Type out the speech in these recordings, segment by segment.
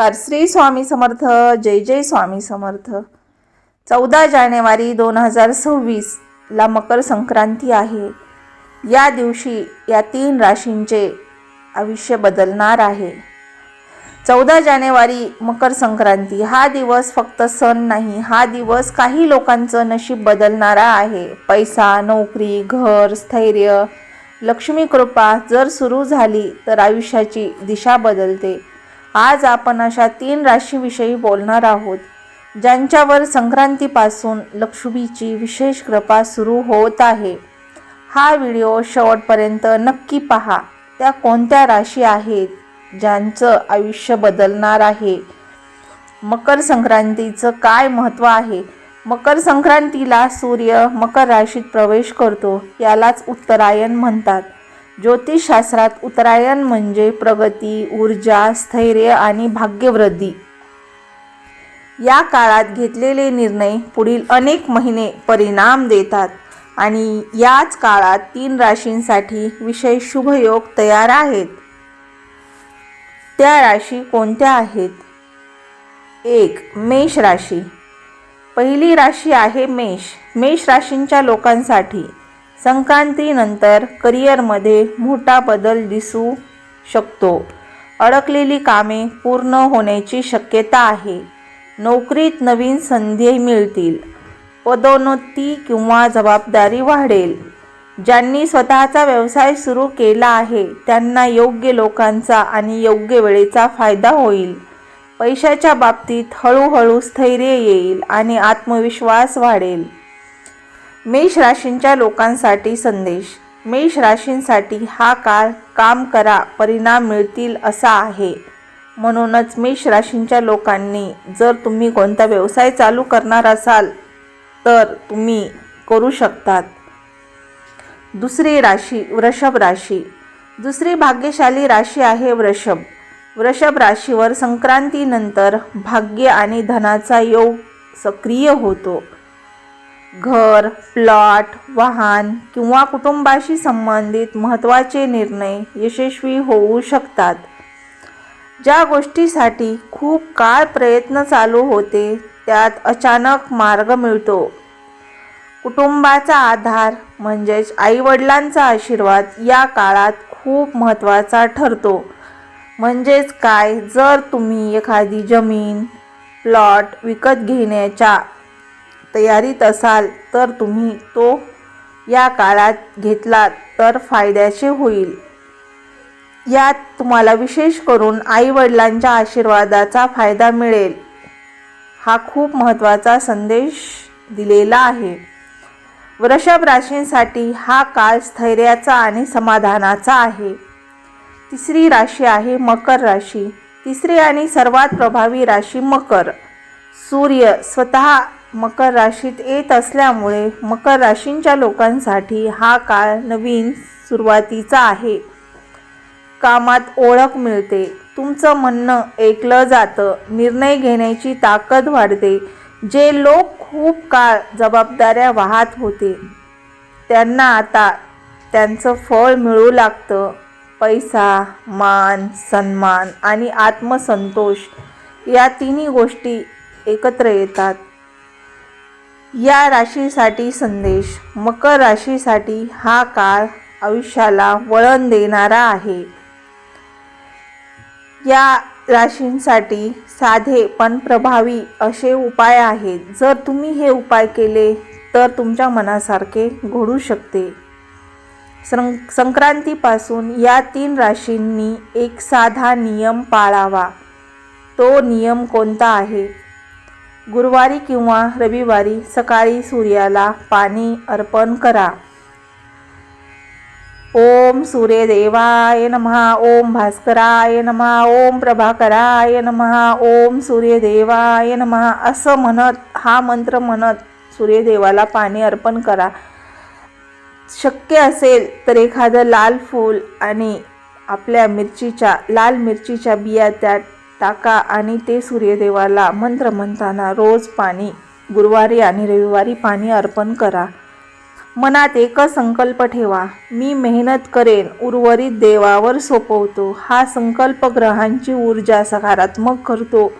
कारश्री श्री स्वामी समर्थ जय जय स्वामी समर्थ. चौदा जानेवारी दोन हजार सव्वीसला मकर संक्रांती आहे. या दिवशी या तीन राशींचे आयुष्य बदलणार आहे. चौदा जानेवारी मकर संक्रांती हा दिवस फक्त सण नाही हा दिवस काही लोकांचं नशीब बदलणारा आहे. पैसा नोकरी घर स्थैर्य लक्ष्मी कृपा जर सुरू झाली तर आयुष्याची दिशा बदलते. आज आपण अशा तीन राशीविषयी बोलणार आहोत ज्यांच्यावर संक्रांतीपासून लक्ष्मीची विशेष कृपा सुरू होत आहे. हा व्हिडिओ शेवटपर्यंत नक्की पहा. त्या कोणत्या राशी आहेत ज्यांचं आयुष्य बदलणार आहे? मकर संक्रांतीचं काय महत्त्व आहे? मकर संक्रांतीला सूर्य मकर राशीत प्रवेश करतो यालाच उत्तरायण म्हणतात. ज्योतिषशास्त्रात उत्तरायण म्हणजे प्रगती ऊर्जा स्थैर्य आणि भाग्यवृद्धी. या काळात घेतलेले निर्णय पुढील अनेक महिने परिणाम देतात आणि याच काळात तीन राशींसाठी विशेष शुभयोग तयार आहेत. त्या राशी कोणत्या आहेत? एक मेष राशी. पहिली राशी आहे मेष. मेष राशींच्या लोकांसाठी संक्रांतीनंतर करिअरमध्ये मोठा बदल दिसू शकतो. अडकलेली कामे पूर्ण होण्याची शक्यता आहे. नोकरीत नवीन संधी मिळतील. पदोन्नती किंवा जबाबदारी वाढेल. ज्यांनी स्वतःचा व्यवसाय सुरू केला आहे त्यांना योग्य लोकांचा आणि योग्य वेळेचा फायदा होईल. पैशाच्या बाबतीत हळूहळू स्थैर्य येईल आणि आत्मविश्वास वाढेल. मेष राशींच्या लोकांसाठी संदेश. मेष राशींसाठी हा काळ काम करा परिणाम मिळतील असा आहे. म्हणूनच मेष राशींच्या लोकांनी जर तुम्ही कोणता व्यवसाय चालू करणार असाल तर तुम्ही करू शकतात. दुसरी राशी वृषभ राशी. दुसरी भाग्यशाली राशी आहे वृषभ. वृषभ राशीवर संक्रांतीनंतर भाग्य आणि धनाचा योग सक्रिय होतो. घर प्लॉट वाहन किंवा कुटुंबाशी संबंधित महत्त्वाचे निर्णय यशस्वी होऊ शकतात. ज्या गोष्टीसाठी खूप काळ प्रयत्न चालू होते त्यात अचानक मार्ग मिळतो. कुटुंबाचा आधार म्हणजेच आईवडिलांचा आशीर्वाद या काळात खूप महत्त्वाचा ठरतो. म्हणजेच काय? जर तुम्ही एखादी जमीन प्लॉट विकत घेण्याच्या तयारीत असाल तर तुम्ही तो या काळात घेतला तर फायद्याचे होईल. यात तुम्हाला विशेष करून आईवडिलांच्या आशीर्वादाचा फायदा मिळेल. हा खूप महत्त्वाचा संदेश दिलेला आहे. वृषभ राशींसाठी हा काळ स्थैर्याचा आणि समाधानाचा आहे. तिसरी राशी आहे मकर राशी. तिसरी आणि सर्वात प्रभावी राशी मकर. सूर्य स्वतः मकर राशीत येत असल्यामुळे मकर राशींच्या लोकांसाठी हा काळ नवीन सुरुवातीचा आहे. कामात ओळख मिळते. तुमचं म्हणणं ऐकलं जातं. निर्णय घेण्याची ताकद वाढते. जे लोक खूप काळ जबाबदाऱ्या वाहत होते त्यांना आता त्यांचं फळ मिळू लागतं. पैसा मान सन्मान आणि आत्मसंतोष या तिन्ही गोष्टी एकत्र येतात. या राशीसाठी संदेश. मकर राशीसाठी हा काळ आयुष्याला वळण देणारा आहे. या राशींसाठी साधे पण प्रभावी असे उपाय आहेत. जर तुम्ही हे उपाय केले तर तुमच्या मनासारखे घडू शकते. सं संक्रांतीपासून या तीन राशींनी एक साधा नियम पाळावा. तो नियम कोणता आहे? गुरुवारी किंवा रविवारी सकाळी सूर्याला पाणी अर्पण करा. ओम सूर्यदेवाय नमहा ओम भास्कराय नमहा ओम प्रभाकराय नमहा ओम सूर्यदेवाय नमहा असं म्हणत हा मंत्र म्हणत सूर्यदेवाला पाणी अर्पण करा. शक्य असेल तर एखादं लाल फूल आणि आपल्या मिरचीच्या लाल मिरचीच्या बिया त्यात टाका आणि ते सूर्यदेवाला मंत्र म्हणताना रोज पाणी गुरुवारी आणि रविवारी पाणी अर्पण करा. मनात एकच संकल्प ठेवा मी मेहनत करेन उर्वरित देवावर सोपवतो. हा संकल्प ग्रहांची ऊर्जा सकारात्मक करतो.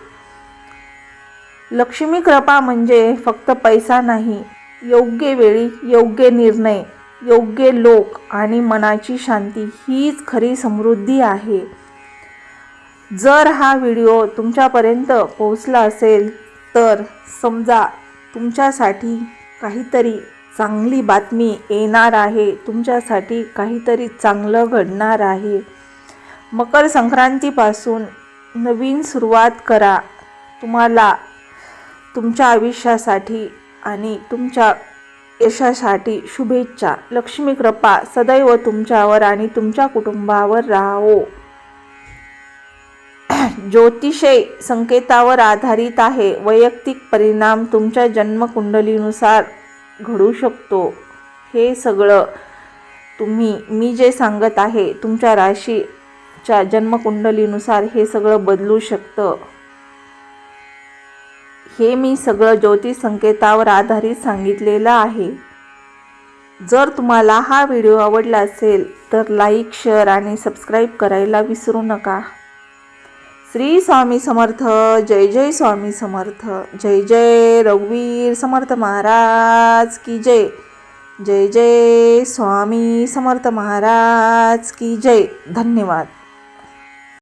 लक्ष्मी कृपा म्हणजे फक्त पैसा नाही योग्य वेळी योग्य निर्णय योग्य लोक आणि मनाची शांती हीच खरी समृद्धी आहे. जर हा व्हिडिओ तुमच्यापर्यंत पोहोचला असेल तर समजा तुमच्यासाठी काहीतरी चांगली बातमी येणार आहे तुमच्यासाठी काहीतरी चांगलं घडणार आहे. मकर संक्रांतीपासून नवीन सुरुवात करा. तुम्हाला तुमच्या आयुष्यासाठी आणि तुमच्या यशासाठी शुभेच्छा. लक्ष्मी कृपा सदैव तुमच्यावर आणि तुमच्या कुटुंबावर राहो. ज्योतिषय संकेतावर आधारित आहे. वैयक्तिक परिणाम तुमच्या जन्मकुंडलीनुसार घडू शकतो. हे सगळं तुम्ही मी जे सांगत आहे तुमच्या राशीच्या जन्मकुंडलीनुसार हे सगळं बदलू शकतं. हे मी सगळं ज्योतिष संकेतावर आधारित सांगितलेलं आहे. जर तुम्हाला हा व्हिडिओ आवडला असेल तर लाईक शेअर आणि सबस्क्राईब करायला विसरू नका. श्री स्वामी समर्थ जय जय स्वामी समर्थ जय जय रघुवीर समर्थ महाराज की जय. जय जय स्वामी समर्थ महाराज की जय. धन्यवाद.